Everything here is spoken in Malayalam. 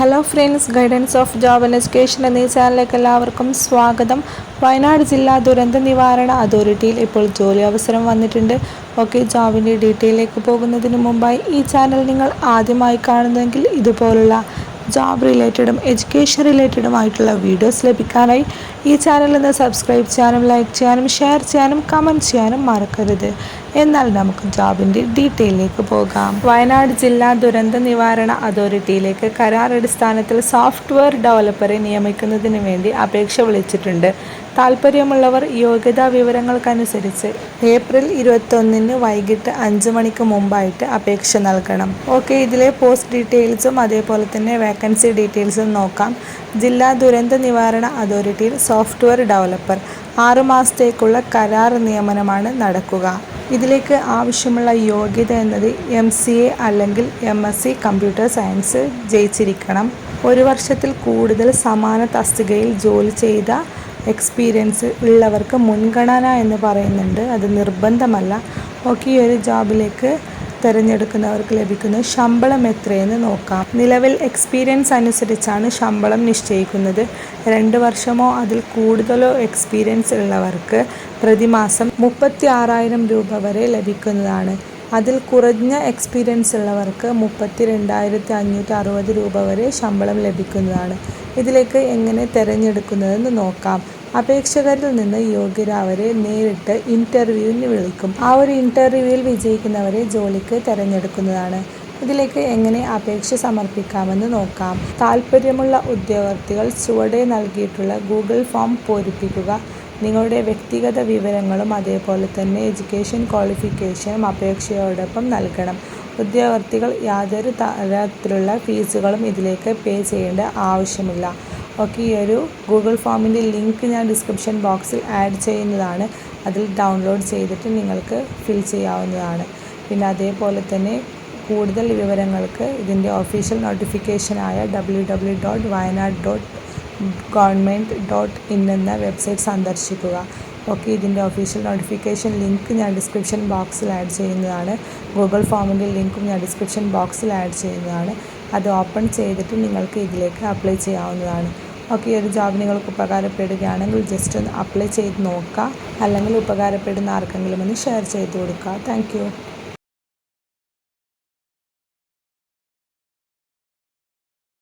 Hello friends guidance of job and education എന്നീ ചാനലിലേക്ക് എല്ലാവർക്കും സ്വാഗതം. വയനാട് ജില്ലാ ദുരന്ത നിവാരണ അതോറിറ്റിയിൽ ഇപ്പോൾ ജോലി അവസരം വന്നിട്ടുണ്ട്. ഓക്കെ ജോബിന്റെ ഡീറ്റെയിലേക്ക് പോകുന്നതിന് മുമ്പായി ഈ ചാനൽ നിങ്ങൾ ആദ്യമായി കാണുന്നെങ്കിൽ ഇതുപോലുള്ള ജോബ് റിലേറ്റഡും എഡ്യൂക്കേഷൻ റിലേറ്റഡും ആയിട്ടുള്ള വീഡിയോസ് ലഭിക്കാനായി ഈ ചാനൽ നിന്ന് സബ്സ്ക്രൈബ് ചെയ്യാനും ലൈക്ക് ചെയ്യാനും ഷെയർ ചെയ്യാനും കമന്റ് ചെയ്യാനും മറക്കരുത്. എന്നാൽ നമുക്ക് ജോബിന്റെ ഡീറ്റെയിലേക്ക് പോകാം. വയനാട് ജില്ലാ ദുരന്ത നിവാരണ അതോറിറ്റിയിലേക്ക് കരാർ അടിസ്ഥാനത്തിൽ സോഫ്റ്റ്വെയർ ഡെവലപ്പറെ നിയമിക്കുന്നതിന് വേണ്ടി അപേക്ഷ വിളിച്ചിട്ടുണ്ട്. താല്പര്യമുള്ളവർ യോഗ്യതാ വിവരങ്ങൾക്കനുസരിച്ച് ഏപ്രിൽ ഇരുപത്തൊന്നിന് വൈകിട്ട് അഞ്ച് മണിക്ക് മുമ്പായിട്ട് അപേക്ഷ നൽകണം. ഓക്കെ ഇതിലെ പോസ്റ്റ് ഡീറ്റെയിൽസും അതേപോലെ തന്നെ വേക്കൻസി ഡീറ്റെയിൽസും നോക്കാം. ജില്ലാ ദുരന്ത നിവാരണ അതോറിറ്റിയിൽ സോഫ്റ്റ്വെയർ ഡെവലപ്പർ ആറ് മാസത്തേക്കുള്ള കരാർ നിയമനമാണ് നടക്കുക. ഇതിലേക്ക് ആവശ്യമുള്ള യോഗ്യത എന്നത് എം സി എ അല്ലെങ്കിൽ M S C computer science ജയിച്ചിരിക്കണം. ഒരു വർഷത്തിൽ കൂടുതൽ സമാന തസ്തികയിൽ ജോലി ചെയ്ത എക്സ്പീരിയൻസ് ഉള്ളവർക്ക് മുൻഗണന എന്ന് പറയുന്നുണ്ട്. അത് നിർബന്ധമല്ല. ഓക്കെ ഈ ഒരു ജോബിലേക്ക് തിരഞ്ഞെടുക്കുന്നവർക്ക് ലഭിക്കുന്ന ശമ്പളം എത്രയെന്ന് നോക്കാം. നിലവിൽ എക്സ്പീരിയൻസ് അനുസരിച്ചാണ് ശമ്പളം നിശ്ചയിക്കുന്നത്. രണ്ട് വർഷമോ അതിൽ കൂടുതലോ എക്സ്പീരിയൻസ് ഉള്ളവർക്ക് പ്രതിമാസം മുപ്പത്തി ആറായിരം രൂപ വരെ ലഭിക്കുന്നതാണ്. അതിൽ കുറഞ്ഞ എക്സ്പീരിയൻസ് ഉള്ളവർക്ക് മുപ്പത്തി രണ്ടായിരത്തി അഞ്ഞൂറ്റി അറുപത് രൂപ വരെ ശമ്പളം ലഭിക്കുന്നതാണ്. ഇതിലേക്ക് എങ്ങനെ തിരഞ്ഞെടുക്കുന്നതെന്ന് നോക്കാം. അപേക്ഷകരിൽ നിന്ന് യോഗ്യരാവരെ നേരിട്ട് ഇന്റർവ്യൂവിന് വിളിക്കും. ആ ഒരു ഇന്റർവ്യൂവിൽ വിജയിക്കുന്നവരെ ജോലിക്ക് തിരഞ്ഞെടുക്കുന്നതാണ്. ഇതിലേക്ക് എങ്ങനെ അപേക്ഷ സമർപ്പിക്കാമെന്ന് നോക്കാം. താല്പര്യമുള്ള ഉദ്യോഗാർത്ഥികൾ ചുവടെ നൽകിയിട്ടുള്ള ഗൂഗിൾ ഫോം പൂരിപ്പിക്കുക നിങ്ങളുടെ വ്യക്തിഗത വിവരങ്ങളും അതേപോലെ തന്നെ എഡ്യൂക്കേഷൻ ക്വാളിഫിക്കേഷനും അപേക്ഷയോടൊപ്പം നൽകണം. ഉദ്യോഗാർത്ഥികൾ യാതൊരു തരത്തിലുള്ള ഫീസുകളും ഇതിലേക്ക് പേ ചെയ്യേണ്ട ആവശ്യമില്ല. ഓക്കെ ഈ ഒരു ഗൂഗിൾ ഫോമിന്റെ ലിങ്ക് ഞാൻ ഡിസ്ക്രിപ്ഷൻ ബോക്സിൽ ആഡ് ചെയ്യുന്നതാണ്. അതിൽ ഡൗൺലോഡ് ചെയ്തിട്ട് നിങ്ങൾക്ക് ഫിൽ ചെയ്യാവുന്നതാണ്. പിന്നെ അതേപോലെ തന്നെ കൂടുതൽ വിവരങ്ങൾക്ക് ഇതിന്റെ official നോട്ടിഫിക്കേഷനായ W W dot Wayanad dot government dot in എന്ന വെബ്സൈറ്റ് സന്ദർശിക്കുക. ഓക്കെ ഇതിന്റെ ഒഫീഷ്യൽ നോട്ടിഫിക്കേഷൻ ലിങ്ക് ഞാൻ ഡിസ്ക്രിപ്ഷൻ ബോക്സിൽ ആഡ് ചെയ്യുന്നതാണ്. ഗൂഗിൾ ഫോമിന്റെ ലിങ്കും ഞാൻ ഡിസ്ക്രിപ്ഷൻ ബോക്സിൽ ആഡ് ചെയ്യുന്നതാണ്. അത് ഓപ്പൺ ചെയ്തിട്ട് നിങ്ങൾക്ക് ഇതിലേക്ക് അപ്ലൈ ചെയ്യാവുന്നതാണ്. ഓക്കെ ഈ ഒരു ജോബ് നിങ്ങൾക്ക് ഉപകാരപ്പെടുകയാണെങ്കിൽ ജസ്റ്റ് ഒന്ന് അപ്ലൈ ചെയ്ത് നോക്കുക. അല്ലെങ്കിൽ ഉപകാരപ്പെടുന്ന ആർക്കെങ്കിലും ഒന്ന് ഷെയർ ചെയ്ത് കൊടുക്കുക. താങ്ക്